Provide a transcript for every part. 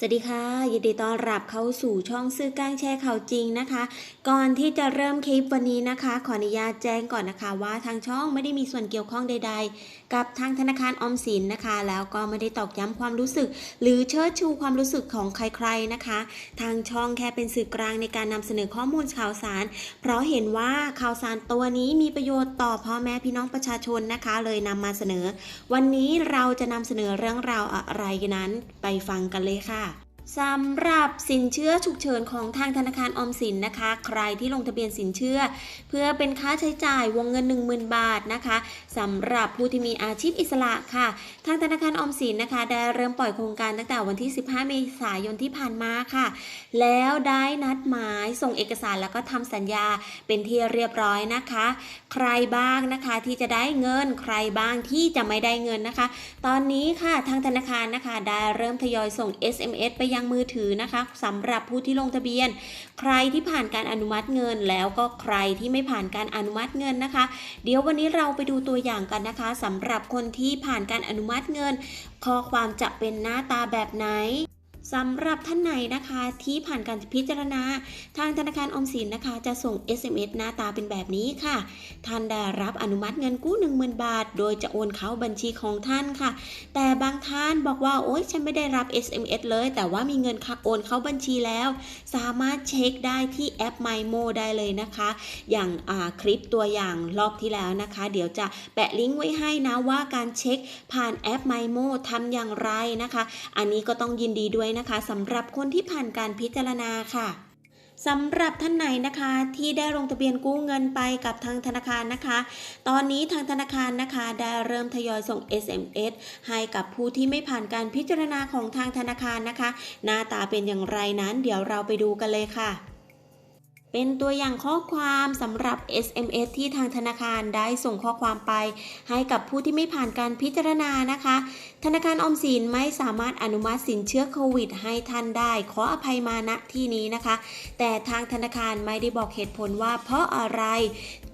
สวัสดีค่ะ ยินดีต้อนรับเข้าสู่ช่องซื้อกลางแชร์ข่าวจริงนะคะ ก่อนที่จะเริ่มคลิปวันนี้นะคะ ขออนุญาตแจ้งก่อนนะคะว่าทางช่องไม่ได้มีส่วนเกี่ยวข้องใด ๆ กับทางธนาคารออมสินนะคะ แล้วก็ไม่ได้ตอกย้ำความรู้สึก หรือเชิดชูความรู้สึกของใครๆนะคะ ทางช่องแค่เป็นสื่อกลางในการนำเสนอข้อมูลข่าวสาร เพราะเห็นว่าข่าวสารตัวนี้มีประโยชน์ต่อพ่อแม่พี่น้องประชาชนนะคะ เลยนำมาเสนอ วันนี้เราจะนำเสนอเรื่องราวอะไรนั้น ไปฟังกันเลยค่ะ สำหรับสินเชื่อฉุกเฉินของทางธนาคารออมสินนะคะ ใครที่ลงทะเบียนสินเชื่อ เพื่อเป็นค่าใช้จ่ายวงเงิน 10,000 บาทนะคะสำหรับผู้ที่มีอาชีพอิสระค่ะ ทางธนาคารออมสินนะคะ ได้เริ่มปล่อยโครงการตั้งแต่วันที่ 15 เมษายนที่ผ่านมาค่ะ แล้วได้นัดหมายส่งเอกสารแล้วก็ทำสัญญาเป็นที่เรียบร้อยนะคะ ใครบ้างนะคะที่จะได้เงินใครบ้างที่จะไม่ได้เงินนะคะ ตอนนี้ค่ะทางธนาคารนะคะได้เริ่มทยอยส่ง SMS ไปยังังมือถือนะคะสำหรับผู้ที่ลงทะเบียน ใครที่ผ่านการอนุมัติเงิน แล้วก็ใครที่ไม่ผ่านการอนุมัติเงินนะคะ เดี๋ยววันนี้เราไปดูตัวอย่างกันนะคะสำหรับคนที่ผ่านการอนุมัติเงิน ข้อความจะเป็นหน้าตาแบบไหน สำหรับท่านไหนนะคะที่ผ่านการพิจารณา ทางธนาคารออมสินนะคะ จะส่ง SMS หน้าตาเป็นแบบนี้ค่ะ ท่านได้รับอนุมัติเงินกู้ 10,000 บาท โดยจะโอนเข้าบัญชีของท่านค่ะ แต่บางท่านบอกว่า โอ๊ยฉันไม่ได้รับ SMS เลย แต่ว่ามีเงินค่ะโอนเข้าบัญชีแล้ว สามารถเช็คได้ที่แอป MyMo ได้เลยนะคะ อย่างาคลิปตัวอย่างรอบที่แล้วนะคะ เดี๋ยวจะแปะลิงก์ไว้ให้นะว่าการเช็คผ่านแอป MyMo ทำอย่างไรนะคะ อันนี้ก็ต้องยินดีด้วยนะคะสำหรับคนที่ผ่านการพิจารณาค่ะสำหรับท่านไหนนะคะที่ได้ลงทะเบียนกู้เงินไปกับทางธนาคารนะคะ ตอนนี้ทางธนาคารนะคะได้เริ่มทยอยส่ง SMS ให้กับผู้ที่ไม่ผ่านการพิจารณาของทางธนาคารนะคะ หน้าตาเป็นอย่างไรนั้น เดี๋ยวเราไปดูกันเลยค่ะ เป็นตัวอย่างข้อความสำหรับ SMS ที่ทางธนาคารได้ส่งข้อความไป ให้กับผู้ที่ไม่ผ่านการพิจารณานะคะ ธนาคารออมสินไม่สามารถอนุมัติสินเชื่อโควิด ให้ท่านได้ ขออภัยมาณที่นี้นะคะ แต่ทางธนาคารไม่ได้บอกเหตุผลว่า เพราะอะไร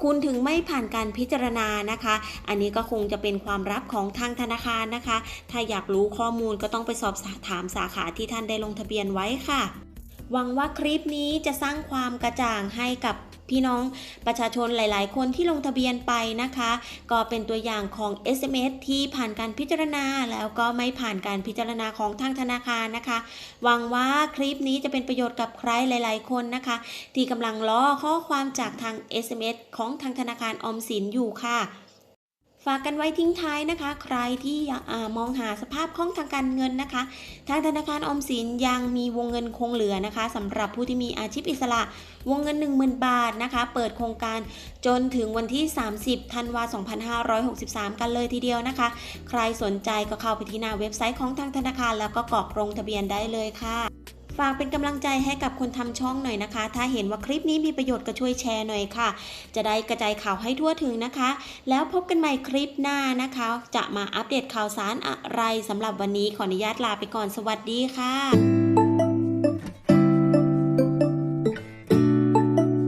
คุณถึงไม่ผ่านการพิจารณานะคะ อันนี้ก็คงจะเป็นความลับของทางธนาคารนะคะ ถ้าอยากรู้ข้อมูลก็ต้องไปสอบถามสาขาที่ท่านได้ลงทะเบียนไว้ค่ะ หวังว่าคลิปนี้จะสร้างความกระจ่างให้กับพี่น้องประชาชนหลาย ๆ คนที่ลงทะเบียนไปนะคะ ก็เป็นตัวอย่างของ SMS ที่ผ่านการพิจารณาแล้วก็ไม่ผ่านการพิจารณาของทางธนาคารนะคะ หวังว่าคลิปนี้จะเป็นประโยชน์กับใครหลาย ๆ คนนะคะ ที่กำลังรอข้อความจากทาง SMS ของทางธนาคารออมสินอยู่ค่ะ ฝากกันไว้ทิ้งท้ายนะคะ ใครที่มองหาสภาพคล่องทางการเงินนะคะ ทางธนาคารออมสินยังมีวงเงินคงเหลือนะคะสำหรับผู้ที่มีอาชีพอิสระ วงเงิน 10,000 บาทนะคะ เปิดโครงการจนถึงวันที่ 30ธันวา2563 กันเลยทีเดียวนะคะ ใครสนใจก็เข้าไปที่หน้าเว็บไซต์ของทางธนาคาร แล้วก็กรอกลงทะเบียนได้เลยค่ะ ฝากเป็นกำลังใจให้กับคนทำช่องหน่อยนะคะ ถ้าเห็นว่าคลิปนี้มีประโยชน์ก็ช่วยแชร์หน่อยค่ะ จะได้กระจายข่าวให้ทั่วถึงนะคะ แล้วพบกันใหม่คลิปหน้านะคะ จะมาอัปเดตข่าวสารอะไรสำหรับวันนี้ขออนุญาตลาไปก่อนสวัสดีค่ะ